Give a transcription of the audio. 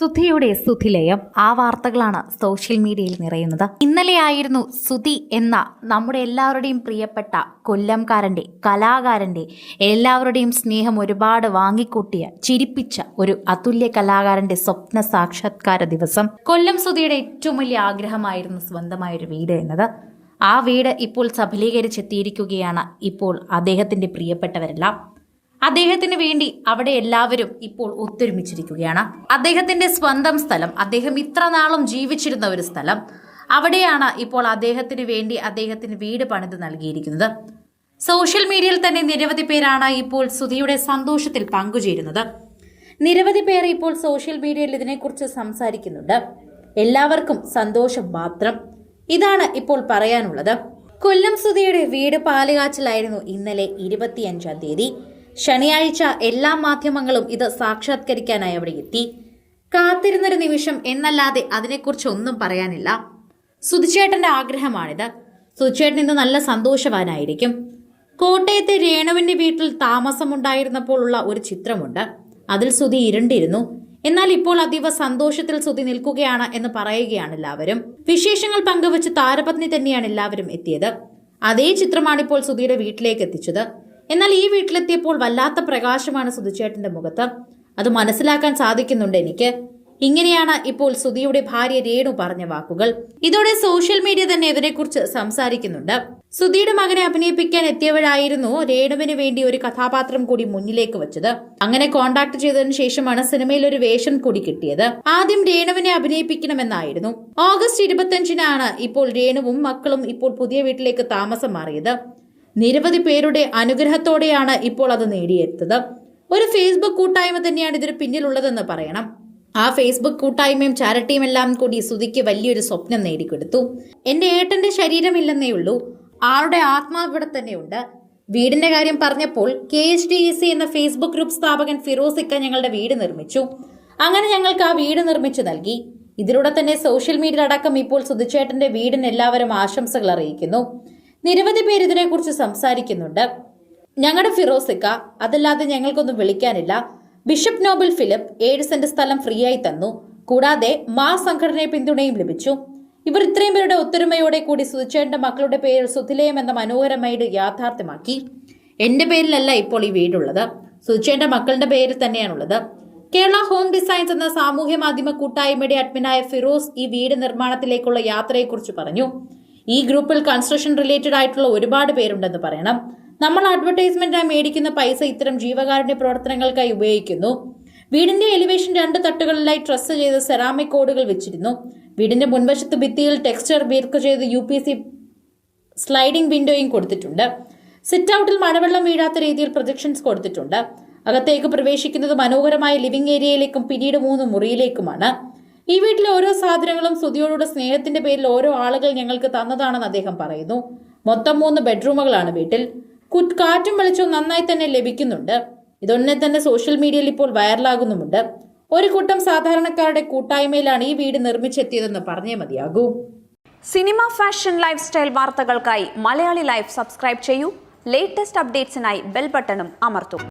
സുധിയുടെ സുധിലയം ആ വാർത്തകളാണ് സോഷ്യൽ മീഡിയയിൽ നിറയുന്നത്. ഇന്നലെയായിരുന്നു സുധി എന്ന നമ്മുടെ എല്ലാവരുടെയും പ്രിയപ്പെട്ട കൊല്ലംകാരന്റെ കലാകാരന്റെ എല്ലാവരുടെയും സ്നേഹം ഒരുപാട് വാങ്ങിക്കൂട്ടിയ ചിരിപ്പിച്ച ഒരു അതുല്യ കലാകാരന്റെ സ്വപ്ന സാക്ഷാത്കാര ദിവസം. കൊല്ലം സുധിയുടെ ഏറ്റവും വലിയ ആഗ്രഹമായിരുന്നു സ്വന്തമായ ഒരു വീട് എന്നത്. ആ വീട് ഇപ്പോൾ സഫലീകരിച്ചെത്തിയിരിക്കുകയാണ് ഇപ്പോൾ അദ്ദേഹത്തിന്റെ പ്രിയപ്പെട്ടവരെല്ലാം. അദ്ദേഹത്തിന് വേണ്ടി അവിടെ എല്ലാവരും ഇപ്പോൾ ഒത്തൊരുമിച്ചിരിക്കുകയാണ്. അദ്ദേഹത്തിന്റെ സ്വന്തം സ്ഥലം അദ്ദേഹം ഇത്ര നാളും ജീവിച്ചിരുന്ന ഒരു സ്ഥലം അവിടെയാണ് ഇപ്പോൾ അദ്ദേഹത്തിന് വേണ്ടി അദ്ദേഹത്തിന് വീട് പണിത് നൽകിയിരിക്കുന്നത്. സോഷ്യൽ മീഡിയയിൽ തന്നെ നിരവധി പേരാണ് ഇപ്പോൾ സുധിയുടെ സന്തോഷത്തിൽ പങ്കുചേരുന്നത്. നിരവധി പേർ ഇപ്പോൾ സോഷ്യൽ മീഡിയയിൽ ഇതിനെക്കുറിച്ച് സംസാരിക്കുന്നുണ്ട്. എല്ലാവർക്കും സന്തോഷം മാത്രം. ഇതാണ് ഇപ്പോൾ പറയാനുള്ളത്. കൊല്ലം സുധിയുടെ വീട് പാലുകാച്ചിലായിരുന്നു ഇന്നലെ ഇരുപത്തിയഞ്ചാം തീയതി. ശനിയാഴ്ച എല്ലാ മാധ്യമങ്ങളും ഇത് സാക്ഷാത്കരിക്കാനായി അവിടെ എത്തി. കാത്തിരുന്നൊരു നിമിഷം എന്നല്ലാതെ അതിനെക്കുറിച്ച് ഒന്നും പറയാനില്ല. സുധിച്ചേട്ടന്റെ ആഗ്രഹമാണിത്. സുധിച്ചേട്ടൻ ഇന്ന് നല്ല സന്തോഷവാനായിരിക്കും. കോട്ടയത്തെ രേണുവിന്റെ വീട്ടിൽ താമസമുണ്ടായിരുന്നപ്പോൾ ഉള്ള ഒരു ചിത്രമുണ്ട്. അതിൽ സുധി ഇരുണ്ടിരുന്നു. എന്നാൽ ഇപ്പോൾ അതീവ സന്തോഷത്തിൽ സുധി നിൽക്കുകയാണ് എന്ന് പറയുകയാണ് എല്ലാവരും. വിശേഷങ്ങൾ പങ്കുവച്ച് താരപത്നി തന്നെയാണ് എല്ലാവരും എത്തിയത്. അതേ ചിത്രമാണിപ്പോൾ സുധിയുടെ വീട്ടിലേക്ക് എത്തിച്ചത്. എന്നാൽ ഈ വീട്ടിലെത്തിയപ്പോൾ വല്ലാത്ത പ്രകാശമാണ് സുധിച്ചേട്ടന്റെ മുഖത്ത്. അത് മനസ്സിലാക്കാൻ സാധിക്കുന്നുണ്ട് എനിക്ക്. ഇങ്ങനെയാണ് ഇപ്പോൾ സുധിയുടെ ഭാര്യ രേണു പറഞ്ഞ വാക്കുകൾ. ഇതോടെ സോഷ്യൽ മീഡിയ തന്നെ ഇതിനെക്കുറിച്ച് സംസാരിക്കുന്നുണ്ട്. സുധിയുടെ മകനെ അഭിനയിപ്പിക്കാൻ എത്തിയവരായിരുന്നു രേണുവിന് വേണ്ടി ഒരു കഥാപാത്രം കൂടി മുന്നിലേക്ക് വെച്ചത്. അങ്ങനെ കോണ്ടാക്ട് ചെയ്തതിനു ശേഷമാണ് സിനിമയിൽ ഒരു വേഷം കൂടി കിട്ടിയത്. ആദ്യം രേണുവിനെ അഭിനയിപ്പിക്കണമെന്നായിരുന്നു. ഓഗസ്റ്റ് ഇരുപത്തിയഞ്ചിനാണ് ഇപ്പോൾ രേണുവും മക്കളും ഇപ്പോൾ പുതിയ വീട്ടിലേക്ക് താമസം മാറിയത്. നിരവധി പേരുടെ അനുഗ്രഹത്തോടെയാണ് ഇപ്പോൾ അത് നേടിയെടുത്തത്. ഒരു ഫേസ്ബുക്ക് കൂട്ടായ്മ തന്നെയാണ് ഇതിന് പിന്നിലുള്ളതെന്ന് പറയണം. ആ ഫേസ്ബുക്ക് കൂട്ടായ്മയും ചാരിറ്റിയും എല്ലാം കൂടി സുധിക്ക് വലിയൊരു സ്വപ്നം നേടിക്കൊടുത്തു. എന്റെ ഏട്ടന്റെ ശരീരമില്ലെന്നേ ഉള്ളൂ. ആളുടെ ആത്മാവ് ഇവിടെ തന്നെയുണ്ട് വീടിന്റെ കാര്യം പറഞ്ഞപ്പോൾ കെ എച്ച് ഡി സി എന്ന ഫേസ്ബുക്ക് ഗ്രൂപ്പ് സ്ഥാപകൻ ഫിറോസ് ഇക്ക ഞങ്ങളുടെ വീട് നിർമ്മിച്ചു. അങ്ങനെ ഞങ്ങൾക്ക് ആ വീട് നിർമ്മിച്ചു നൽകി. ഇതിലൂടെ തന്നെ സോഷ്യൽ മീഡിയ അടക്കം ഇപ്പോൾ സുധിച്ചേട്ടന്റെ വീടിന് എല്ലാവരും ആശംസകൾ അറിയിക്കുന്നു. നിരവധി പേര് ഇതിനെക്കുറിച്ച് സംസാരിക്കുന്നുണ്ട്. ഞങ്ങളുടെ ഫിറോസിക്ക അതല്ലാതെ ഞങ്ങൾക്കൊന്നും വിളിക്കാനില്ല. ബിഷപ്പ് നോബിൾ ഫിലിപ്പ് ഏഴ് സെന്റ് സ്ഥലം ഫ്രീ ആയി തന്നു. കൂടാതെ മാ സംഘടനയെ പിന്തുണയും ലഭിച്ചു. ഇവർ ഇത്രയും പേരുടെ ഒത്തൊരുമയോടെ കൂടി സുധിച്ചേട്ടന്റെ മക്കളുടെ പേരിൽ സുധിലയം എന്ന മനോഹരമായിട്ട് യാഥാർത്ഥ്യമാക്കി. എന്റെ പേരിലല്ല ഇപ്പോൾ ഈ വീടുള്ളത്. സുധിച്ചേട്ടന്റെ മക്കളുടെ പേരിൽ തന്നെയാണുള്ളത്. കേരള ഹോം ഡിസൈൻസ് എന്ന സാമൂഹ്യ മാധ്യമ കൂട്ടായ്മയുടെ അഡ്മിനായ ഫിറോസ് ഈ വീട് നിർമ്മാണത്തിലേക്കുള്ള യാത്രയെക്കുറിച്ച് പറഞ്ഞു. ഈ ഗ്രൂപ്പിൽ കൺസ്ട്രക്ഷൻ റിലേറ്റഡ് ആയിട്ടുള്ള ഒരുപാട് പേരുണ്ടെന്ന് പറയണം. നമ്മൾ അഡ്വർടൈസ്മെന്റായി മേടിക്കുന്ന പൈസ ഇത്തരം ജീവകാരുണ്യ പ്രവർത്തനങ്ങൾക്കായി ഉപയോഗിക്കുന്നു. വീടിന്റെ എലിവേഷൻ രണ്ട് തട്ടുകളിലായി ട്രസ് ചെയ്ത് സെറാമിക് കോഡുകൾ വെച്ചിരുന്നു. വീടിന്റെ മുൻവശത്ത് ഭിത്തിയിൽ ടെക്സ്ചർ വീർക്ക് ചെയ്ത് യു പി സി സ്ലൈഡിംഗ് വിൻഡോയും കൊടുത്തിട്ടുണ്ട്. സിറ്റ് ഔട്ടിൽ മഴവെള്ളം വീഴാത്ത രീതിയിൽ പ്രൊജക്ഷൻസ് കൊടുത്തിട്ടുണ്ട്. അകത്തേക്ക് പ്രവേശിക്കുന്നത് മനോഹരമായ ലിവിംഗ് ഏരിയയിലേക്കും പിന്നീട് മൂന്ന് മുറിയിലേക്കുമാണ്. ഈ വീട്ടിലെ ഓരോ സാധനങ്ങളും സ്തുതിയോടുള്ള സ്നേഹത്തിന്റെ പേരിൽ ഓരോ ആളുകൾ ഞങ്ങൾക്ക് തന്നതാണെന്ന് അദ്ദേഹം പറയുന്നു. മൊത്തം മൂന്ന് ബെഡ്റൂമുകളാണ് വീട്ടിൽ. കാറ്റും വെളിച്ചവും നന്നായി തന്നെ ലഭിക്കുന്നുണ്ട്. ഇതൊന്നെ തന്നെ സോഷ്യൽ മീഡിയയിൽ ഇപ്പോൾ വൈറലാകുന്നുമുണ്ട്. ഒരു കൂട്ടം സാധാരണക്കാരുടെ കൂട്ടായ്മയിലാണ് ഈ വീട് നിർമ്മിച്ചെത്തിയതെന്ന് പറഞ്ഞേ മതിയാകൂ. സിനിമ ഫാഷൻ ലൈഫ് സ്റ്റൈൽ വാർത്തകൾക്കായി മലയാളി ലൈഫ് സബ്സ്ക്രൈബ് ചെയ്യൂ. ലേറ്റസ്റ്റ് അപ്ഡേറ്റ്സിനായി ബെൽ ബട്ടണും അമർത്തും.